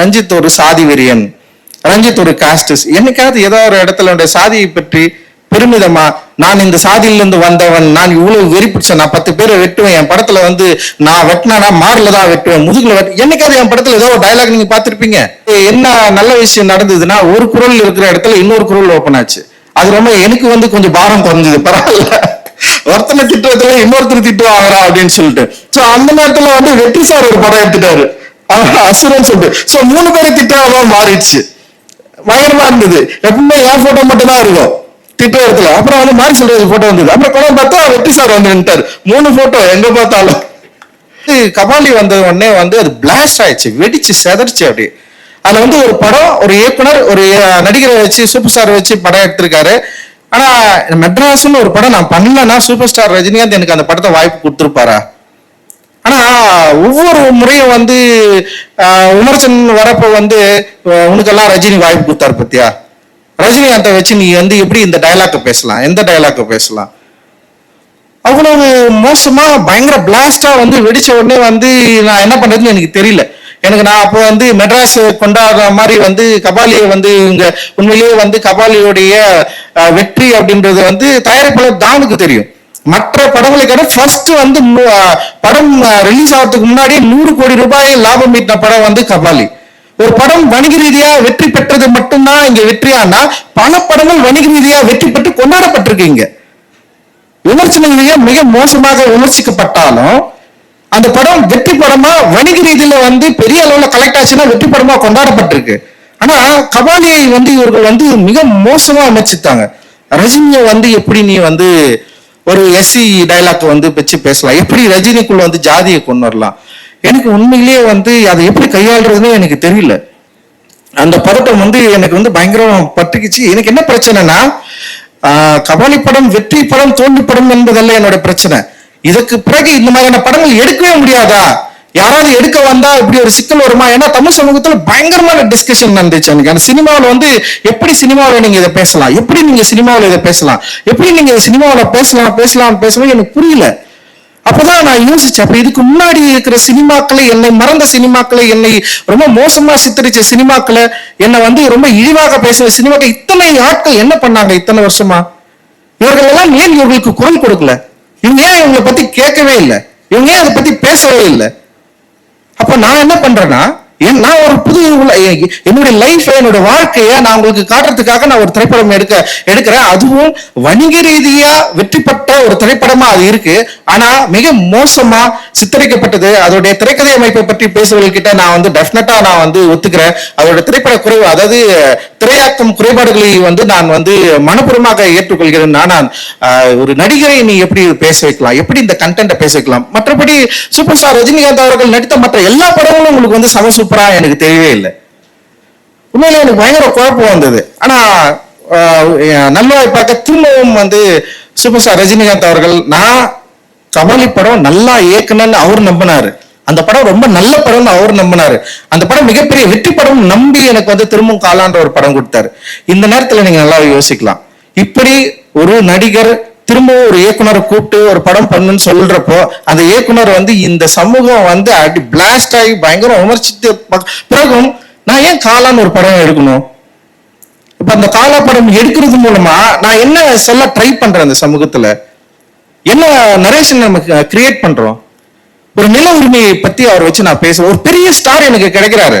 ரஞ்சித் ஒரு சாதி வெறியன். ரஞ்சித் ஒரு காஸ்டிஸ் என்னைக்காவது ஏதோ ஒரு இடத்துல சாதியை பற்றி பெருமிதமா நான் இந்த சாதியிலிருந்து வந்தவன் நான் இவ்வளவு வெறி பிடிச்சேன் நான் பத்து பேரை வெட்டுவேன் என் படத்துல வந்து நான் வெட்டினா மார்ல தான் வெட்டுவேன் முதுகுல வெட்டு என்னைக்காவது என் படத்துல ஏதோ ஒரு டயலாக் நீங்க பாத்திருப்பீங்க என்ன நல்ல விஷயம் நடந்ததுன்னா ஒரு குரல் இருக்கிற இடத்துல இன்னொரு குரல் ஓப்பன் ஆச்சு. அது ரொம்ப எனக்கு வந்து கொஞ்சம் பாரம் குறைஞ்சது பரவாயில்ல. ஒருத்தனை திட்டுறதுல இன்னொருத்தர் திட்டு வாங்குறா அப்படின்னு சொல்லிட்டு. சோ அந்த நேரத்துல வந்து வெற்றி சார் ஒரு படம் எடுத்துட்டாரு. அசுரன் சொல்லிட்டு. சோ மூணு பேரும் திட்டாதான் மாறிடுச்சு. பயங்கரமா இருந்தது. எப்பவுமே என் போட்டோ மட்டும் தான் இருக்கும். திட்ட இடத்துல அப்புறம் வந்து மாறி சொல்றது போட்டோ வந்தது. அப்புறம் குளம் பார்த்தா வெட்டி சார் வந்து நின்ட்டாரு மூணு போட்டோ எங்க பார்த்தாலும். கபாலி வந்த உடனே வந்து அது பிளாஸ்ட் ஆயிடுச்சு. வெடிச்சு செதறிச்சு அப்படி அதுல வந்து ஒரு படம் ஒரு இயக்குனர் ஒரு நடிகரை வச்சு சூப்பர் ஸ்டார் வச்சு படம் எடுத்திருக்காரு. ஆனா மெட்ராஸ்னு ஒரு படம் நான் பண்ணலன்னா சூப்பர் ஸ்டார் ரஜினிகாந்த் எனக்கு அந்த படத்தை வாய்ப்பு கொடுத்துருப்பாரா? ஆனா ஒவ்வொரு முறையும் வந்து ஆஹ், விமர்சனம் வரப்ப வந்து உனக்கெல்லாம் ரஜினி வாய்ப்பு கொடுத்தாரு பத்தியா? ரஜினிகாந்தை வச்சு நீ வந்து எப்படி இந்த டைலாக்க பேசலாம்? எந்த டைலாக்க பேசலாம்? அவ்வளவு மோசமா பயங்கர பிளாஸ்டா வந்து வெடிச்ச உடனே வந்து நான் என்ன பண்றதுன்னு எனக்கு தெரியல. எனக்கு நான் அப்போ வந்து மெட்ராஸ் கொண்டாடுற மாதிரி வந்து கபாலியை வந்து இங்க உண்மையிலேயே வந்து கபாலியுடைய வெற்றி அப்படின்றது வந்து தயாரிப்பாளர் தானுக்கு தெரியும். மற்ற படங்களை ஃபர்ஸ்ட் வந்து படம் ரிலீஸ் ஆகிறதுக்கு முன்னாடி நூறு கோடி ரூபாய் லாபம் ஈட்டின படம் வந்து கபாலி. ஒரு படம் வணிக ரீதியா வெற்றி பெற்றது மட்டும்தான் இங்க வெற்றியானா பல படங்கள் வணிக ரீதியா வெற்றி பெற்று கொண்டாடப்பட்டிருக்கீங்க. விமர்சனங்களையே மிக மோசமாக விமர்சிக்கப்பட்டாலும் அந்த படம் வெற்றி படமா வணிக ரீதியில வந்து பெரிய அளவுல கலெக்ட் ஆச்சுன்னா வெற்றி படமா கொண்டாடப்பட்டிருக்கு. ஆனா கபாலியை வந்து இவர்கள் வந்து மிக மோசமா அமைச்சிருக்காங்க ரஜினியை வந்து எப்படி நீ வந்து ஒரு எஸ்சி டைலாக் வந்து வச்சு பேசலாம். எப்படி ரஜினிக்குள்ள வந்து ஜாதியை கொண்டு வரலாம்? எனக்கு உண்மையிலேயே வந்து அதை எப்படி கையாளுறதுன்னு எனக்கு தெரியல. அந்த பதட்டம் வந்து எனக்கு வந்து பயங்கரம் பட்டுக்குச்சு. எனக்கு என்ன பிரச்சனைனா கபாலி படம் வெற்றி படம் தோல்வி படம் என்பதல்ல என்னோட பிரச்சனை. இதுக்கு பிறகு இந்த மாதிரியான படங்கள் எடுக்கவே முடியாதா? யாராவது எடுக்க வந்தா இப்படி ஒரு சிக்கல் வருமா? ஏன்னா தமிழ் சமூகத்துல பயங்கரமான டிஸ்கஷன் நடந்துச்சு எனக்கு அந்த சினிமாவில் வந்து எப்படி சினிமாவில் நீங்க இதை பேசலாம்? எப்படி நீங்க சினிமாவில் இதை பேசலாம்? எப்படி நீங்க சினிமாவில் பேசலாம் பேசலாம் பேசலாம் எனக்கு புரியல. அப்பதான் நான் யோசிச்சேன். அப்ப இதுக்கு முன்னாடி இருக்கிற சினிமாக்களை என்னை மறந்த சினிமாக்களை என்னை ரொம்ப மோசமா சித்தரிச்ச சினிமாக்களை என்னை வந்து ரொம்ப இழிவாக பேசுற சினிமாக்கள் இத்தனை ஆட்கள் என்ன பண்ணாங்க இத்தனை வருஷமா? இவர்கள் எல்லாம் ஏன் இவர்களுக்கு குரல் கொடுக்கல? இவங்க ஏன் இவங்களை பத்தி கேட்கவே இல்லை? இவங்க ஏன் அதை பத்தி பேசவே இல்லை? அப்ப நான் என்ன பண்றேன்னா ஏன் நான் ஒரு புது என்னுடைய லைஃப் என்னோட வாழ்க்கைய நான் உங்களுக்கு காட்டுறதுக்காக நான் ஒரு திரைப்படம் எடுக்க எடுக்கிறேன். அதுவும் வணிக ரீதியா வெற்றி பெற்ற ஒரு திரைப்படமா அது இருக்கு. ஆனா மிக மோசமா சித்தரிக்கப்பட்டது. அதோடைய திரைக்கதை அமைப்பை பற்றி பேசுவதற்கிட்ட நான் வந்து டெஃபினட்டா நான் வந்து ஒத்துக்கிறேன். அதோட திரைப்பட குறைவு அதாவது திரையாக்கம் குறைபாடுகளை வந்து நான் வந்து மனப்பூர்வமாக ஏற்றுக்கொள்கிறேன். நான் ஒரு நடிகரை நீ எப்படி பேச வைக்கலாம்? எப்படி இந்த கண்டென்ட்டை பேச வைக்கலாம்? மற்றபடி சூப்பர் ஸ்டார் ரஜினிகாந்த் அவர்கள் நடித்த மற்ற எல்லா படங்களும் உங்களுக்கு வந்து சம சூப்பரா எனக்கு தெரியவே இல்லை. உண்மையிலே எனக்கு பயங்கர குழப்பம் வந்தது. ஆனா ஆஹ், பார்க்க திரும்பவும் வந்து சூப்பர் ஸ்டார் ரஜினிகாந்த் அவர்கள் நான் கபாலி படம் நல்லா இயக்குனன்னு அவர் நம்பினாரு. அந்த படம் ரொம்ப நல்ல படம்னு அவர் நம்பினாரு. அந்த படம் மிகப்பெரிய வெற்றி படம் நம்பி எனக்கு வந்து திரும்பவும் காலான்ற ஒரு படம் கொடுத்தாரு. இந்த நேரத்துல நீங்க நல்லா யோசிக்கலாம். இப்படி ஒரு நடிகர் திரும்பவும் ஒரு இயக்குனரை கூப்பிட்டு ஒரு படம் பண்ணுன்னு சொல்றப்போ அந்த இயக்குனர் வந்து இந்த சமூகம் வந்து அடி பிளாஸ்ட் ஆகி பயங்கரம் விமர்சித்து பிறகும் நான் ஏன் காலான்னு ஒரு படம் எடுக்கணும்? இப்ப அந்த காலா படம் எடுக்கிறது மூலமா நான் என்ன சொல்ல ட்ரை பண்றேன் அந்த சமூகத்துல? என்ன நரேஷன் நம்ம கிரியேட் பண்றோம்? ஒரு நில உரிமையை பத்தி அவர் வச்சு நான் பேசுறேன் ஒரு பெரிய ஸ்டார் எனக்கு கிடைக்கிறாரு.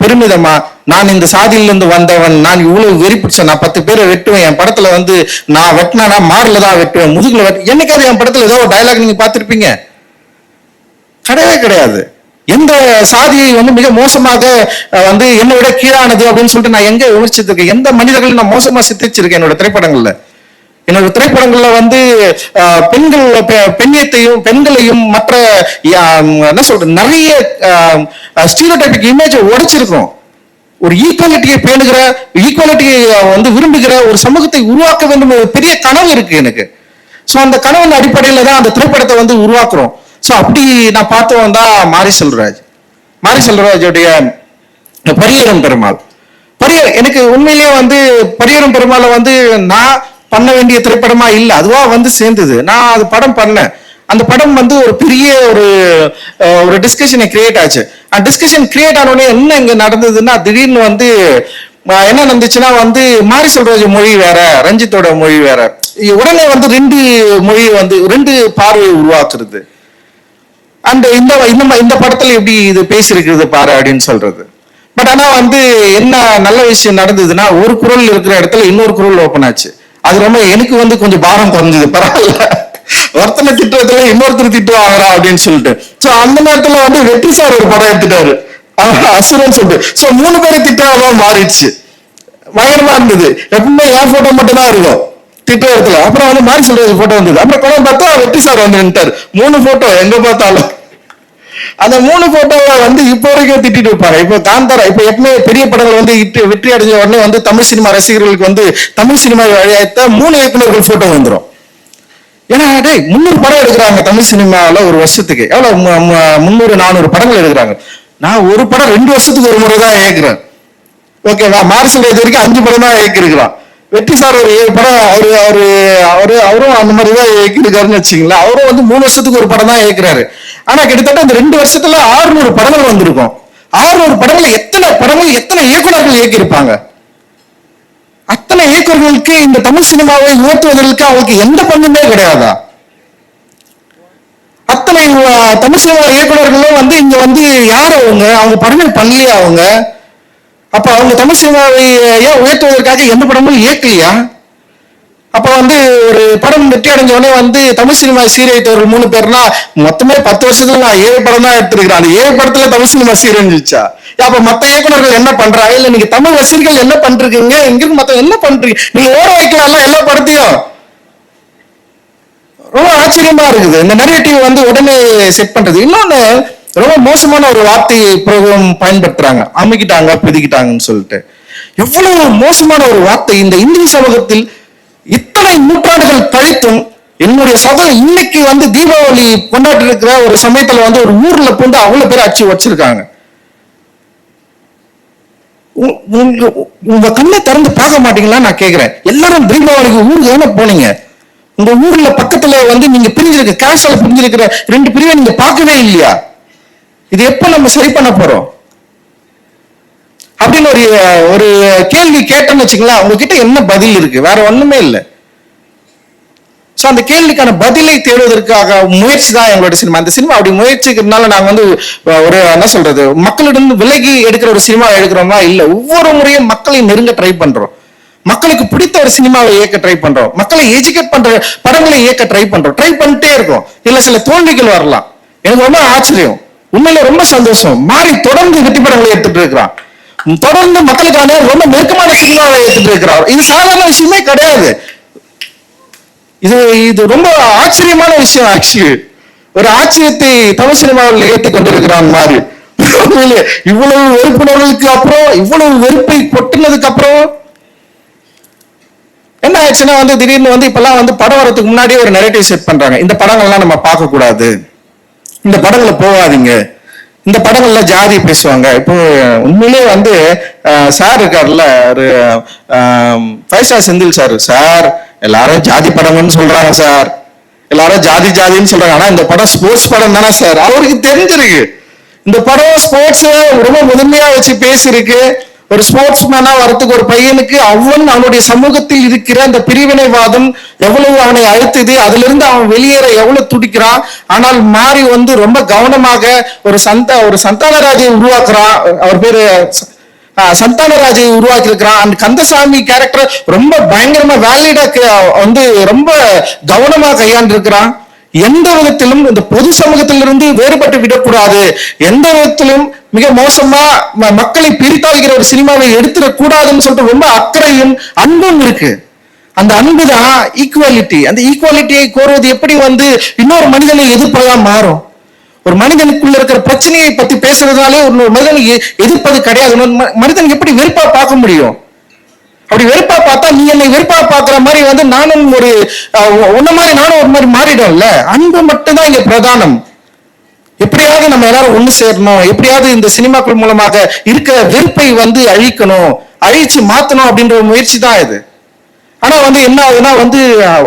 பெருமிதமா நான் இந்த சாதியிலிருந்து வந்தவன் நான் இவ்வளவு வெறி பிடிச்சேன் நான் பத்து பேரை வெட்டுவேன் என் படத்துல வந்து நான் வெட்டினா மாடல தான் வெட்டுவேன் முதுகுல வெட்டு என்னைக்காவது என் படத்துல ஏதோ ஒரு டைலாக் நீங்க பார்த்துருப்பீங்க? கிடையவே கிடையாது. எந்த சாதியை வந்து மிக மோசமாக வந்து என்னை விட கீழானது அப்படின்னு சொல்லிட்டு நான் எங்க விமர்சித்திருக்கேன் எந்த மனிதர்களை நான் மோசமா சித்தரிச்சிருக்கேன் என்னோட திரைப்படங்கள்ல? என்னோட திரைப்படங்கள்ல வந்து பெண்கள் பெ- பெண்ணியத்தையும் பெண்களையும் மற்ற என்ன சொல்றது நிறைய ஸ்டீரியோடைபிக் இமேஜை உடைச்சிருக்கோம் ஒரு ஈக்குவாலிட்டியை பேணுகிற ஈக்குவாலிட்டியை வந்து விரும்புகிற ஒரு சமூகத்தை உருவாக்க வேண்டும் ஒரு பெரிய கனவு இருக்கு எனக்கு. ஸோ அந்த கனவின் அடிப்படையில தான் அந்த திரைப்படத்தை வந்து உருவாக்குறோம். ஸோ அப்படி நான் பார்த்தவன் தான் மாரி செல்வராஜ் மாரி செல்வராஜுடைய பரியரும் பெருமாள். பரிய எனக்கு உண்மையிலேயே வந்து பரியரும் பெருமாளை வந்து நான் பண்ண வேண்டிய திரைப்படமா இல்லை. அதுவா வந்து சேர்ந்தது. நான் அது படம் பண்ணேன் அந்த படம் வந்து ஒரு பெரிய ஒரு ஒரு டிஸ்கஷனை கிரியேட் ஆச்சு. அந்த டிஸ்கஷன் கிரியேட் ஆனோடனே என்ன இங்க நடந்ததுன்னா திடீர்னு வந்து என்ன நடந்துச்சுன்னா வந்து மாரி சொல்றது மொழி வேற ரஞ்சித்தோட மொழி வேற. உடனே வந்து ரெண்டு மொழி வந்து ரெண்டு பார்வையை உருவாக்குறது. அண்ட் இந்த இந்த இந்த படத்துல எப்படி இது பேசியிருக்கிறது பாரு அப்படின்னு சொல்றது. பட் ஆனா வந்து என்ன நல்ல விஷயம் நடந்ததுன்னா ஒரு குரல் இருக்கிற இடத்துல இன்னொரு குரல் ஓப்பன் ஆச்சு. அது ரொம்ப எனக்கு வந்து கொஞ்சம் பாரம் குறைஞ்சது. பரவாயில்ல. ஒருத்தனை திட்டுறதுல இன்னொருத்தர் திட்டு வாங்குறா அப்படின்னு சொல்லிட்டு. சோ அந்த நேரத்துல வந்து வெற்றி சார் ஒரு படம் எடுத்துட்டாரு. அசுரன் சொல்லிட்டு. சோ மூணு பேரை திட்டாதான் மாறிடுச்சு. பயங்கரமா இருந்தது. எப்பவுமே என் போட்டோ மட்டும் தான் இருக்கும். திட்ட இடத்துல. அப்புறம் வந்து மாறி சொல்றது போட்டோ வந்தது. அப்புறம் படம் பார்த்தா வெற்றி சார் வந்து நின்ட்டாரு மூணு போட்டோ எங்க பார்த்தாலும். அந்த மூணு போட்டோவை வந்து இப்போ வரைக்கும் திட்டிட்டு இருப்பாங்க இப்போ காந்தாரா இப்போ எப்பவுமே பெரிய படங்கள் வந்து இட்டு வெற்றி அடைஞ்ச உடனே வந்து தமிழ் சினிமா ரசிகர்களுக்கு வந்து தமிழ் சினிமா வழியாத்த மூணு இயக்குநர்கள் போட்டோ வந்துரும். ஏன்னா டேய் முந்நூறு படம் எடுக்கிறாங்க தமிழ் சினிமாவில் ஒரு வருஷத்துக்கு. எவ்வளவு? முந்நூறு நானூறு படங்கள் எடுக்கிறாங்க. நான் ஒரு படம் ரெண்டு வருஷத்துக்கு ஒரு முறை தான் இயக்குறேன். ஓகேவா? மார்சல் இது வரைக்கும் அஞ்சு படம் தான் இயக்கிருக்கிறான் வெற்றி சார் ஒரு ஏழு படம் அவரு அவரு அவரு அவரும் அந்த மாதிரி தான் இயக்கிருக்காருன்னு வச்சுங்களேன் அவரும் வந்து மூணு வருஷத்துக்கு ஒரு படம் தான் இயக்குறாரு. ஆனா கிட்டத்தட்ட அந்த ரெண்டு வருஷத்துல ஆறுநூறு படங்கள் வந்திருக்கும். ஆறுநூறு படங்கள் எத்தனை படங்கள் எத்தனை இயக்குனர்கள் இயக்கியிருப்பாங்க? அத்தனை இயக்குனர்களுக்கு இந்த தமிழ் சினிமாவை உயர்த்துவதற்கு அவங்களுக்கு எந்த பங்குமே கிடையாதா? அத்தனை தமிழ் சினிமா இயக்குனர்களும் வந்து இங்க வந்து யார் அவங்க? அவங்க படங்கள் பண்ணலையா அவங்க? அப்ப அவங்க தமிழ் சினிமாவை ஏன் உயர்த்துவதற்காக எந்த படமும் இயக்கலையா? அப்ப வந்து ஒரு படம் வெற்றி அடைஞ்ச உடனே வந்து தமிழ் சினிமா சீரழித்தவர்கள் மூணு பேர்னா மொத்தமே பத்து வருஷத்துல நான் ஏழு படம் தான் எடுத்திருக்கிறேன். அந்த ஏழு படத்துல தமிழ் சினிமா சீரழிஞ்சிச்சா? அப்ப மத்த இயக்குனர்கள் என்ன பண்றாங்க இல்ல நீங்க தமிழ் ரசிகர்கள் என்ன பண்றீங்க? இங்கிருந்து மத்த என்ன பண்றீங்க? நீங்க ஓட வைக்கலாம்ல எல்லா படத்தையும். ரொம்ப ஆச்சரியமா இருக்குது. இந்த நெரேட்டிவ் வந்து உடனே செட் பண்றது. இன்னொன்னு ரொம்ப மோசமான ஒரு வார்த்தையை பிரயோகம் பயன்படுத்துறாங்க. அமைக்கிட்டாங்க பிதிக்கிட்டாங்கன்னு சொல்லிட்டு. எவ்வளவு மோசமான ஒரு வார்த்தை. இந்த இந்திய சமூகத்தில் இத்தனை நூற்றாண்டுகள் கழித்தும் என்னுடைய சகோதரன் இன்னைக்கு வந்து தீபாவளி கொண்டாடி இருக்கிற ஒரு சமயத்துல வந்து ஒரு ஊர்ல பூந்து அவ்வளவு பேர் அச்சு வச்சிருக்காங்க. உ- உங்க உங்க கண்ணை திறந்து பார்க்க மாட்டீங்களா? நான் கேக்குறேன். எல்லாரும் தீபாவளிக்கு ஊருக்கு தானே போனீங்க? உங்க ஊர்ல பக்கத்துல வந்து நீங்க பிரிஞ்சிருக்க கேஷால பிரிஞ்சிருக்கிற ரெண்டு பிரிவை நீங்க பார்க்கவே இல்லையா? இது எப்போ நம்ம சரி பண்ண போறோம்? அப்படின்னு ஒரு ஒரு கேள்வி கேட்டோம்னு வச்சுங்களேன் உங்ககிட்ட என்ன பதில் இருக்கு? வேற ஒண்ணுமே இல்லை. ஸோ அந்த கேள்விக்கான பதிலை தேடுவதற்காக முயற்சி தான் எங்களோட சினிமா. அந்த சினிமா அப்படி முயற்சிக்கிறதுனால நாங்கள் வந்து ஒரு என்ன சொல்றது மக்களிடம் விலகி எடுக்கிற ஒரு சினிமா எடுக்கிறோமா? இல்லை ஒவ்வொரு முறையும் மக்களை நெருங்க ட்ரை பண்றோம். மக்களுக்கு பிடித்த ஒரு சினிமாவை இயக்க ட்ரை பண்றோம். மக்களை எஜுகேட் பண்ற படங்களை இயக்க ட்ரை பண்றோம். ட்ரை பண்ணிட்டே இருக்கோம். இல்லை சில தோல்விகள் வரலாம். எனக்கு ரொம்ப ஆச்சரியம். உண்மையில ரொம்ப சந்தோஷம். மாறி தொடர்ந்து வெற்றி படங்களை எடுத்துட்டு இருக்கிறான். தொடர்ந்து மக்களுக்கான ரொம்ப நெருக்கமான சினிமாவை எடுத்துட்டு இருக்கிறார். இது சாதாரண விஷயமே கிடையாது. இது இது ரொம்ப ஆச்சரியமான விஷயம் ஆக்சுவலி ஒரு ஆச்சரியத்தை தமிழ் சினிமாவில் ஏற்றி கொண்டிருக்கிறான் மாறி. இவ்வளவு வெறுப்புணர்வுக்கு அப்புறம் இவ்வளவு வெறுப்பை கொட்டினதுக்கு அப்புறம் என்ன ஆயிடுச்சுன்னா வந்து திடீர்னு வந்து இப்பெல்லாம் வந்து படம் வரதுக்கு முன்னாடியே ஒரு நெரேட்டிவ் செட் பண்றாங்க. இந்த படங்கள்லாம் நம்ம பார்க்க கூடாது இந்த படங்களை போகாதீங்க. இந்த படங்கள்ல ஜாதி பேசுவாங்க. இப்போ உண்மையிலேயே வந்து சார் இருக்கார்ல ஒரு five star Senthil sir. Sir எல்லாரும் ஜாதி படங்கள்னு சொல்றாங்க சார். எல்லாரும் ஜாதி ஜாதின்னு சொல்றாங்க. ஆனா இந்த படம் ஸ்போர்ட்ஸ் படம் தானே சார். அவருக்கு தெரிஞ்சிருக்கு. இந்த படம் ஸ்போர்ட்ஸ் ரொம்ப முதன்மையா வச்சு பேசியிருக்கு. ஒரு ஸ்போர்ட்ஸ் மேனா வரத்துக்கு ஒரு பையனுக்கு அவன் அவனுடைய சமூகத்தில் இருக்கிற அந்த பிரிவினைவாதம் எவ்வளவு அவனை அழுத்துது அதிலிருந்து அவன் வெளியேற எவ்வளவு துடிக்கிறான் ஆனால் மாறி வந்து ரொம்ப கவனமாக ஒரு சந்த ஒரு சந்தானராஜை உருவாக்குறான் அவர் பேரு சந்தானராஜை உருவாக்கி இருக்கிறான் அந்த கந்தசாமி கேரக்டர் ரொம்ப பயங்கரமா வேலிடா வந்து ரொம்ப கவனமா கையாண்டு இருக்கிறான் எந்த விதத்திலும் இந்த பொது சமூகத்திலிருந்து வேறுபட்டு விடக்கூடாது. எந்த விதத்திலும் மிக மோசமா ம- மக்களை பிரித்தாள்கிற ஒரு சினிமாவை எடுத்துடக் கூடாதுன்னு சொல்லிட்டு ரொம்ப அக்கறையும் அன்பும் இருக்கு. அந்த அன்பு தான் ஈக்குவாலிட்டி அந்த ஈக்குவாலிட்டியை கோருவது எப்படி வந்து இன்னொரு மனிதனை எதிர்ப்பதா மாறும்? ஒரு மனிதனுக்குள்ள இருக்கிற பிரச்சனையை பத்தி பேசுறதுனாலே ஒரு மனிதனை எதிர்ப்பது கிடையாது. ம- மனிதன் எப்படி வெறுப்பா பார்க்க முடியும்? அப்படி வெறுப்பா பார்த்தா நீ என்னை வெறுப்பா பார்க்குற மாதிரி வந்து நானும் ஒரு அஹ், உன்ன மாதிரி நானும் ஒரு மாதிரி மாறிடும்ல? அன்பு மட்டும்தான் இங்க பிரதானம். எப்படியாவது நம்ம எல்லாரும் ஒண்ணு சேரணும். எப்படியாவது இந்த சினிமாக்கள் மூலமாக இருக்கிற வெறுப்பை வந்து அழிக்கணும். அழிச்சு மாத்தணும் அப்படின்ற ஒரு முயற்சி தான் இது. ஆனா வந்து என்ன ஆகுதுன்னா வந்து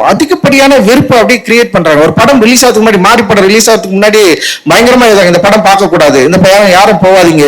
அதிகப்படியான வெறுப்பு அப்படியே கிரியேட் பண்றாங்க. ஒரு படம் ரிலீஸ் ஆகிறதுக்கு முன்னாடி மாறி படம் ரிலீஸ் ஆகிறதுக்கு முன்னாடி பயங்கரமா எழுதாங்க இந்த படம் பார்க்க கூடாது இந்த படம் யாரும் போவாதீங்க